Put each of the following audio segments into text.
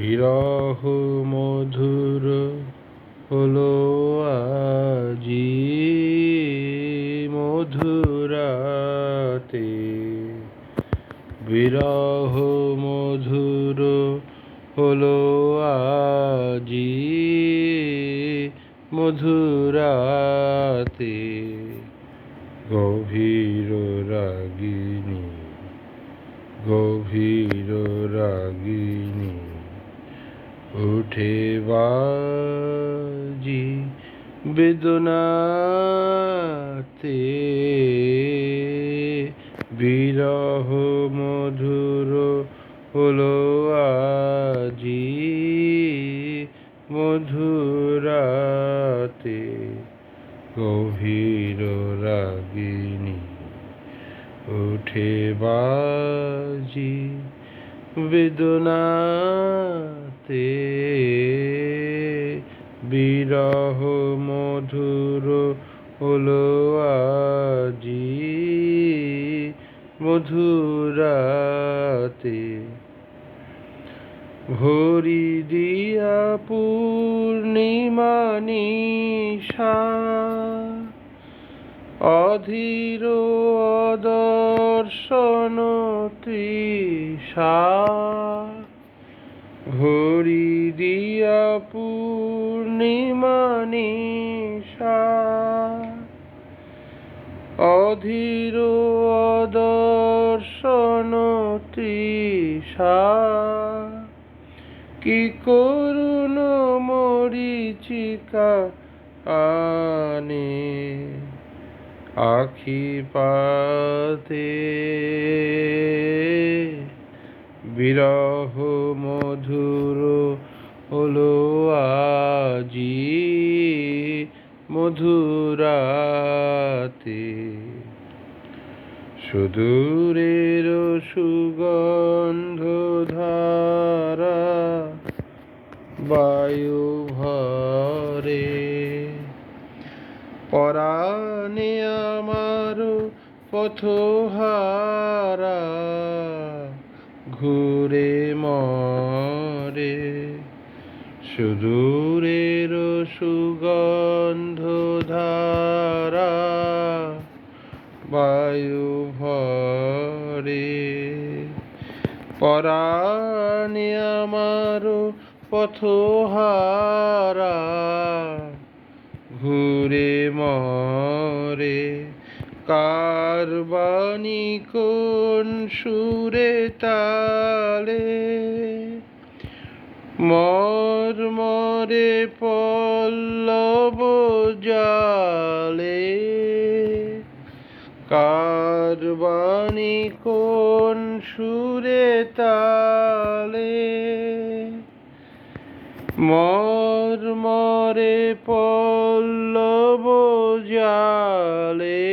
বিরহ মধুর হলো আজি মধুরাতে। বিরহ মধুর হলো আজি মধুরাতে। গভীর রাগিনী গভীর রাগিনী। উঠে বাজি বেদনাতে। বিরহ মধুর হলো আজি মধুরাতে গভীর রাগিনী উঠে বাজি বেদনাতে বিরহ মধুর হলো আজি মধুরাতে। ভরি দিয়া পূর্ণিমা নিশা অধীর অদর্শন তৃষা। ভরি দিয়া পূর্ণিমা নিশা। অধীর অদর্শন তৃষা। কি করুণ মরিচিকা আনে। আখি পাতে বিরহ মধুর হলো আজি মধুরাতে। সুদূরের সুগন্ধ ধারা বায়ু ভরে পরাণে আমার পথহারা ঘুরে মরে। সুদূরের সুগন্ধ ধারা বায়ু ভরে। পরাণে আমার পথহারা ঘুরে মরে কারবানি কোন সুরে তালে? মর মরে পল্লব জালে কারবানি কোন সুরে তালে? মর মরে পল্লব জালে।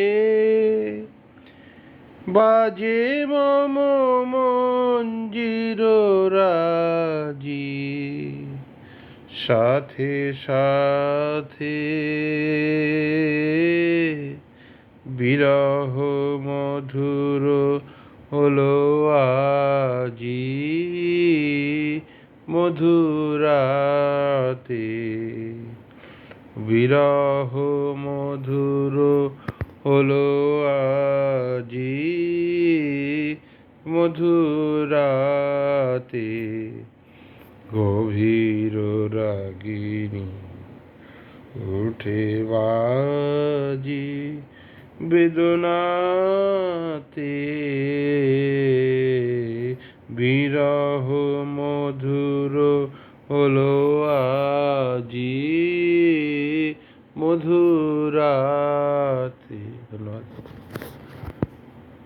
বাজে মম মঞ্জির রাজি। সাথে সাথে বিরহ মধুর হলো আজি। মধুরাতে। বিরহ মধুর হলো আজি। মধুরাতে গভীর রাগিনী উঠে বাজি বেদনাতে। বিরহ মধুর হলো আজি। মধুরাতে।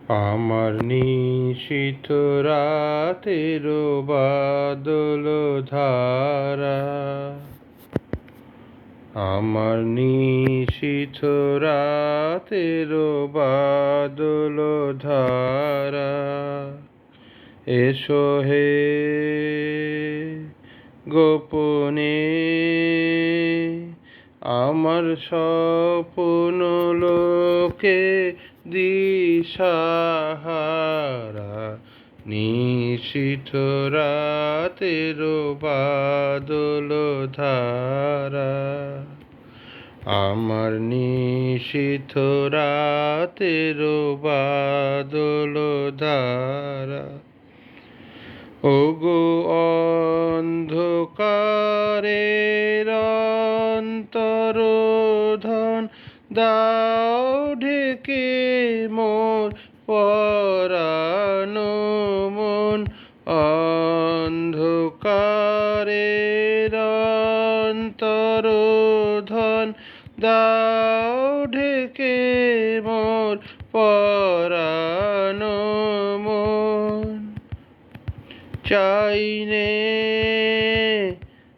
আমার নিশিত রাতের বাদল ধারা। আমার নিশিত রাতের বাদল ধারা। এসো হে গোপনে, আমার স্বপ্ন লোকে দিশাহারা। নিশীথ রাতের বাদল ধারা। আমার নিশীথ রাতের বাদল ধারা। ওগো অন্ধকারের অন্তরোধন দাও ঢেকে মোর পরানো মন। অন্ধকারের অন্তরোধন দাও ঢেকে মোর পরানো চাইনে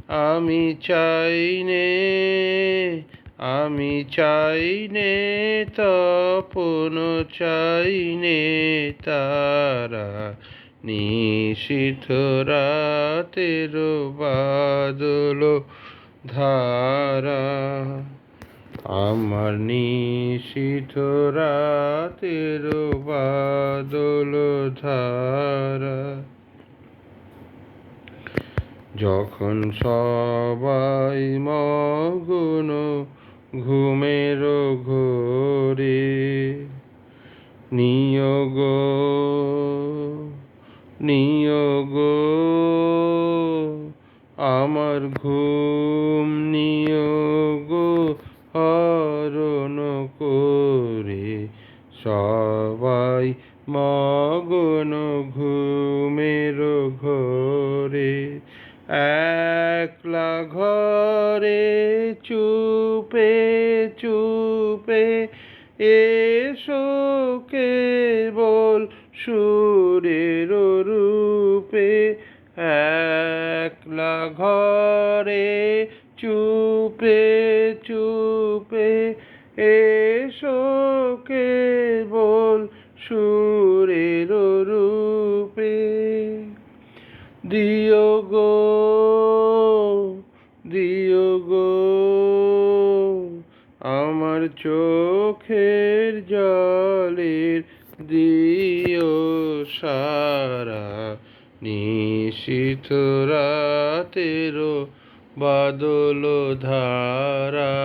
আমি চাইনে আমি চাইনে তপন চাইনে তারা নিশীথ রাতের বাদল ধারা। আমার নিশীথ রাতের বাদল ধারা। যখন সবাই মগ্ন ঘুমের ঘোরে নিয়োগ নিয়োগ আমার ঘুম নিয়োগ হরণ করে। সবাই মগ্ন ঘুমের ঘোরে একলা ঘরে চুপে চুপে এসো কেবল সুরের রূপে। একলা ঘরে চুপে চুপে এসো চোখের জলের দিও সারা নিশীথ রাতেরও বাদল ধারা।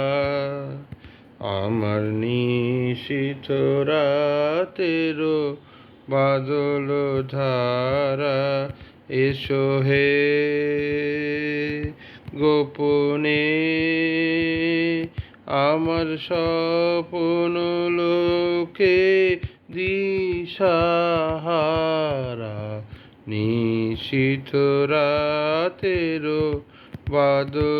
আমার নিশীথ রাতেরও বাদল ধারা, এসো হে গোপনে। আমার স্বপ্ন লোকে দিশাহারা নিশিত রাতেরও বাদল